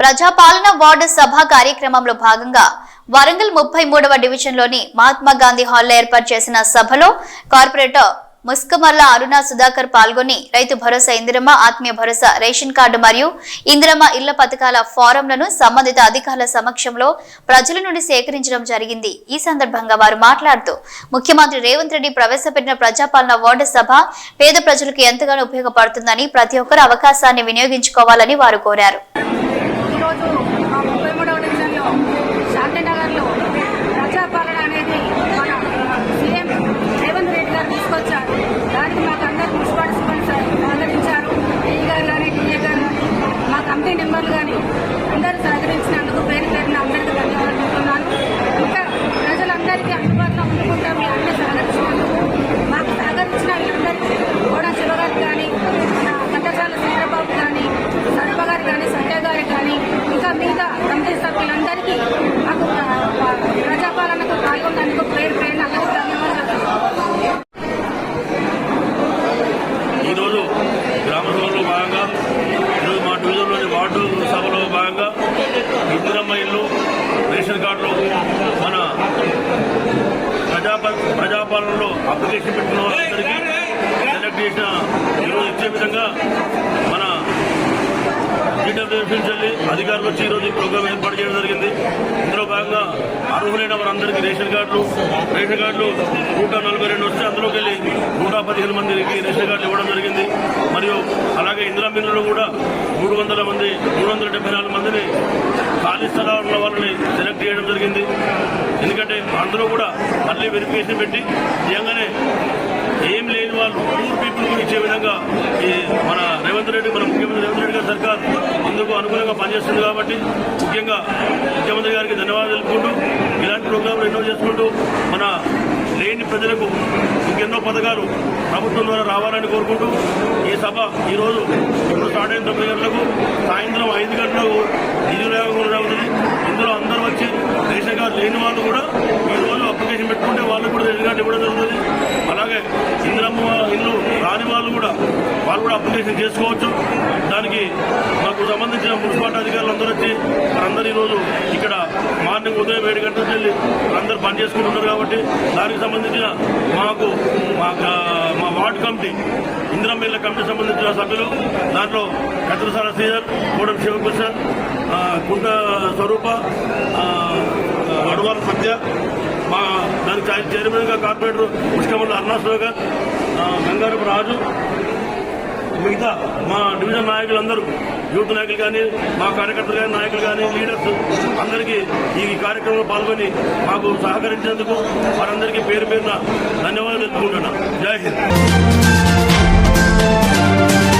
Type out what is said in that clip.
ప్రజాపాలన ward సభ కార్యక్రమంలో భాగంగా వరంగల్ ముప్పై మూడవ డివిజన్లోని మహాత్మా గాంధీ హాల్లో ఏర్పాటు చేసిన సభలో కార్పొరేటర్ ముస్కమల్ల అరుణ సుధాకర్ పాల్గొని రైతు భరోసా ఇందిరమ్మ ఆత్మీయ భరోసా రేషన్ కార్డు మరియు ఇందిరమ్మ ఇళ్ళ పథకాల ఫారంలను సంబంధిత అధికారుల సమక్షంలో ప్రజల నుండి సేకరించడం జరిగింది. ఈ సందర్భంగా వారు మాట్లాడుతూ ముఖ్యమంత్రి రేవంత్ రెడ్డి ప్రవేశపెట్టిన ప్రజాపాలన వార్డు సభ పేద ప్రజలకు ఎంతగానో ఉపయోగపడుతుందని ప్రతి ఒక్కరు అవకాశాన్ని వినియోగించుకోవాలని వారు కోరారు ఈరోజు మా ముప్పై మూడవ డివిజన్లో శాంతినగర్లో ప్రజాపాలన అనేది మన సీఎం రేవంత్ రెడ్డి గారు తీసుకొచ్చారు దానికి మాకు అందరు మున్సిపాలిటీ సిబ్బంది సహకరించారు ఈ గారు కానీ డిఏ గారు కానీ మా కమిటీ మెంబర్లు కానీ అందరూ సహకరించినందుకు పేరు పేరున అందరికీ ధన్యవాదాలు చెప్తున్నాను ఇంకా ప్రజలందరికీ అందుబాటులో ఉండుకుంటా మీ అన్ని సహకరించినందుకు మాకు సహకరించిన వీళ్ళందరికీ కూడా శివగారికి కానీ మన కంటసాల చంద్రబాబు కానీ సర్వ గారు కానీ సంజయ్ గారికి కానీ ఇంకా మిగతా కమిటీ సభ్యులందరికీ మాకు ఆ, ప్రజాపాలనకు పాల్గొన్నందుకు పేరు పేరున అందరికీ ధన్యవాదాలు ఈరోజు గ్రామ సభలో భాగంగా ఈరోజు మా డివిజన్లోని వార్డు సభలో భాగంగా ఇందిరమ్మ ఇల్లు రేషన్ కార్డులు మన ప్రజాప ప్రజాపాలనలో అప్లికేషన్ పెట్టిన వాళ్ళందరికీ సెలెక్ట్ చేసిన ఈరోజు ఇచ్చే విధంగా మన జీడబ్ల్యూఎఫ్ నుంచి అధికారులు వచ్చి ఈరోజు ఈ ప్రోగ్రాం ఏర్పాటు చేయడం జరిగింది. ఇందులో భాగంగా అర్హులైన వారందరికీ రేషన్ కార్డులు రేషన్ కార్డులు నూట నలభై రెండు వస్తే అందులోకి వెళ్ళి నూట పదిహేను మందికి రేషన్ కార్డులు ఇవ్వడం జరిగింది. మరియు అలాగే ఇందిరా మిల్లులో కూడా మూడు వందల మంది మూడు వందల డెబ్బై నాలుగు మందిని ఖాళీ ఉన్న వాళ్ళని సెలెక్ట్ చేయడం జరిగింది. ఎందుకంటే అందులో కూడా మళ్ళీ వెరిఫికేషన్ పెట్టి నిజంగానే ఏం లేని వాళ్ళు పూర్ పీపుల్ కూడా ఇచ్చే విధంగా ఈ మన రేవంత్ రెడ్డి మన ముఖ్యమంత్రి రేవంత్ రెడ్డి గారి సర్కార్ అందుకు అనుకూలంగా పనిచేస్తుంది కాబట్టి ముఖ్యంగా ముఖ్యమంత్రి గారికి ధన్యవాదాలు తెలుపుకుంటూ ఇలాంటి ప్రోగ్రాంలు ఎన్నో చేసుకుంటూ మన లేని ప్రజలకు ఇంకెన్నో పథకాలు ప్రభుత్వం ద్వారా రావాలని కోరుకుంటూ ఈ సభ ఈరోజు ఇప్పుడు స్టార్ట్ అయిన తొమ్మిది గంటలకు సాయంత్రం ఐదు గంటలకు నిధి వినియోగం అవుతుంది ఇందులో అందరూ వచ్చి రేషన్ కార్డు లేని వాళ్ళు కూడా ఈ రోజు అప్లికేషన్ పెట్టుకుంటే ఇవన్నీ కూడా జరుగుతుంది అలాగే ఇందిరమ్మ ఇల్లు రాని వాళ్ళు కూడా వాళ్ళు కూడా అప్లికేషన్ చేసుకోవచ్చు. దానికి మాకు సంబంధించిన మున్సిపాలిటీ అధికారులు అందరూ వచ్చి వారందరూ ఈరోజు ఇక్కడ మార్నింగ్ ఉదయం ఏడు గంటల వెళ్ళి అందరూ పని చేసుకుంటున్నారు కాబట్టి దానికి సంబంధించిన మాకు మా మా వార్డు కమిటీ ఇందిరమ్మ ఇళ్ళ కమిటీ సంబంధించిన సభ్యులు దాంట్లో కత్రసాల శ్రీధర్ కూడం శివకృష్ణ కుంట స్వరూప మా దానికి చై- చైర్మన్గా కార్పొరేటర్ పుష్కమల్ల అరుణాశ్వర్ గంగారపు రాజు మిగతా మా డివిజన్ నాయకులందరూ యూత్ నాయకులు కానీ మా కార్యకర్తలు కానీ నాయకులు కానీ లీడర్స్ అందరికీ ఈ కార్యక్రమంలో పాల్గొని మాకు సహకరించేందుకు వారందరికీ పేరు పేరున ధన్యవాదాలు తెలుపుకుంటున్నాం. జై హింద్.